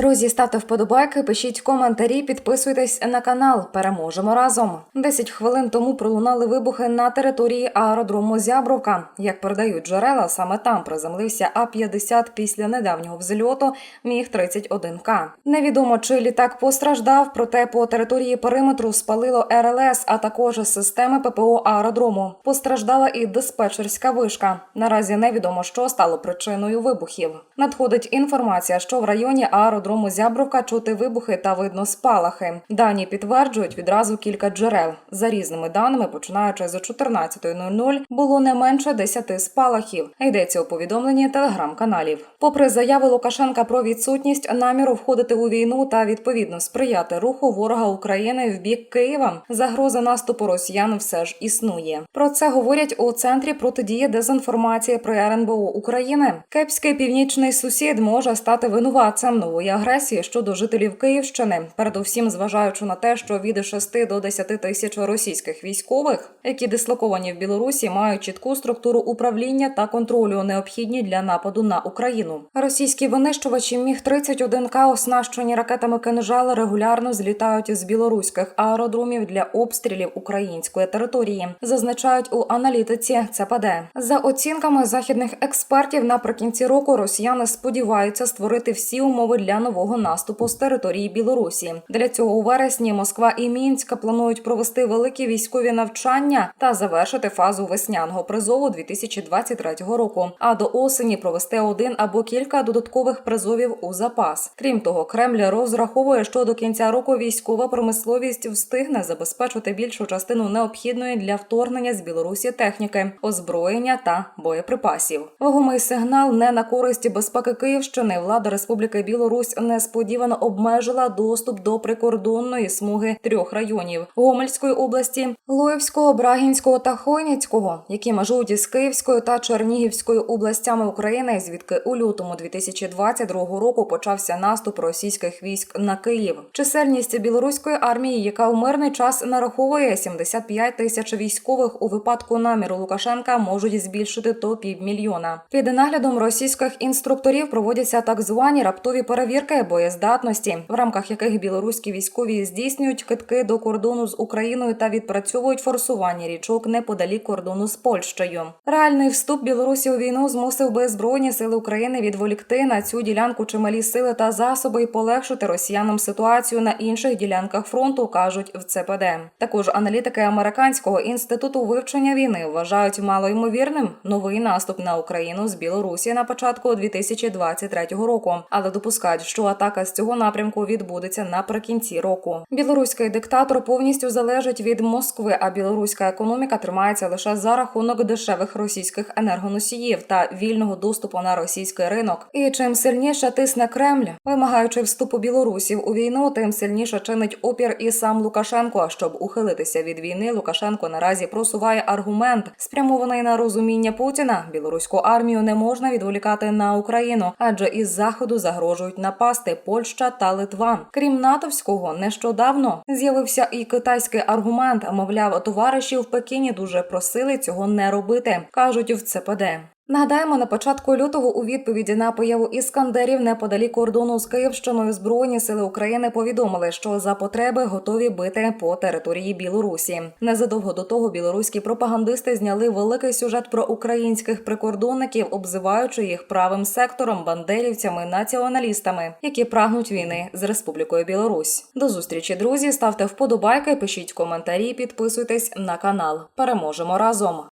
Друзі, ставте вподобайки, пишіть коментарі, підписуйтесь на канал. Переможемо разом. 10 хвилин тому пролунали вибухи на території аеродрому Зябровка. Як передають джерела, саме там приземлився А-50 після недавнього взльоту Міг 31 к Невідомо чи літак постраждав, проте по території периметру спалило РЛС, а також системи ППО аеродрому. Постраждала і диспетчерська вишка. Наразі невідомо, що стало причиною вибухів. Надходить інформація, що в районі аеродрому Зябровка чути вибухи та видно спалахи. Дані підтверджують відразу кілька джерел. За різними даними, починаючи з 14.00, було не менше 10 спалахів. Йдеться у повідомленні телеграм-каналів. Попри заяви Лукашенка про відсутність наміру входити у війну та відповідно сприяти руху ворога України в бік Києва, загроза наступу росіян все ж існує. Про це говорять у центрі протидії дезінформації при РНБО України. Кепський північний сусід може стати винуватцем нової агресії щодо жителів Київщини, передусім зважаючи на те, що від 6 до 10 тисяч російських військових, які дислоковані в Білорусі, мають чітку структуру управління та контролю, необхідні для нападу на Україну. Російські винищувачі міг 31 к оснащені ракетами кинжал регулярно злітають з білоруських аеродромів для обстрілів української території. Зазначають у аналітиці ЦПД. За оцінками західних експертів, наприкінці року росіяни сподіваються створити всі умови для нового наступу з території Білорусі. Для цього у вересні Москва і Мінська планують провести великі військові навчання та завершити фазу весняного призову 2023 року. А до осені провести один або кілька додаткових призовів у запас. Крім того, Кремль розраховує, що до кінця року військова промисловість встигне забезпечити більшу частину необхідної для вторгнення з Білорусі техніки, озброєння та боєприпасів. Вагомий сигнал не на користь безпеки Київщини. Влада Республіки Білорусь несподівано обмежила доступ до прикордонної смуги трьох районів Гомельської області, Лоївського, Брагінського та Хойницького, які межують із Київською та Чернігівською областями України, звідки у лютому 2022 року почався наступ російських військ на Київ. Чисельність білоруської армії, яка у мирний час нараховує 75 тисяч військових у випадку наміру Лукашенка, можуть збільшити до півмільйона. Під наглядом російських інструкторів проводяться так звані раптові перевірки боєздатності, в рамках яких білоруські військові здійснюють китки до кордону з Україною та відпрацьовують форсування річок неподалік кордону з Польщею. Реальний вступ Білорусі у війну змусив би збройні сили України відволікти на цю ділянку чималі сили та засоби і полегшити росіянам ситуацію на інших ділянках фронту, кажуть в ЦПД. Також аналітики американського інституту вивчення війни вважають малоймовірним новий наступ на Україну з Білорусі на початку 2023 року, але допускають, що атака з цього напрямку відбудеться наприкінці року. Білоруський диктатор повністю залежить від Москви, а білоруська економіка тримається лише за рахунок дешевих російських енергоносіїв та вільного доступу на російський ринок. І чим сильніше тисне Кремль, вимагаючи вступу білорусів у війну, тим сильніше чинить опір і сам Лукашенко. Щоб ухилитися від війни, Лукашенко наразі просуває аргумент, спрямований на розуміння Путіна. Білоруську армію не можна відволікати на Україну, адже із заходу загрожують напасти Польща та Литва. Крім натовського, нещодавно з'явився і китайський аргумент. Мовляв, товариші в Пекіні дуже просили цього не робити, кажуть в ЦПД. Нагадаємо, на початку лютого у відповіді на появу іскандерів неподалік кордону з Київщиною збройні сили України повідомили, що за потреби готові бити по території Білорусі. Незадовго до того білоруські пропагандисти зняли великий сюжет про українських прикордонників, обзиваючи їх правим сектором, бандерівцями, націоналістами, які прагнуть війни з Республікою Білорусь. До зустрічі, друзі. Ставте вподобайки, пишіть коментарі, підписуйтесь на канал. Переможемо разом.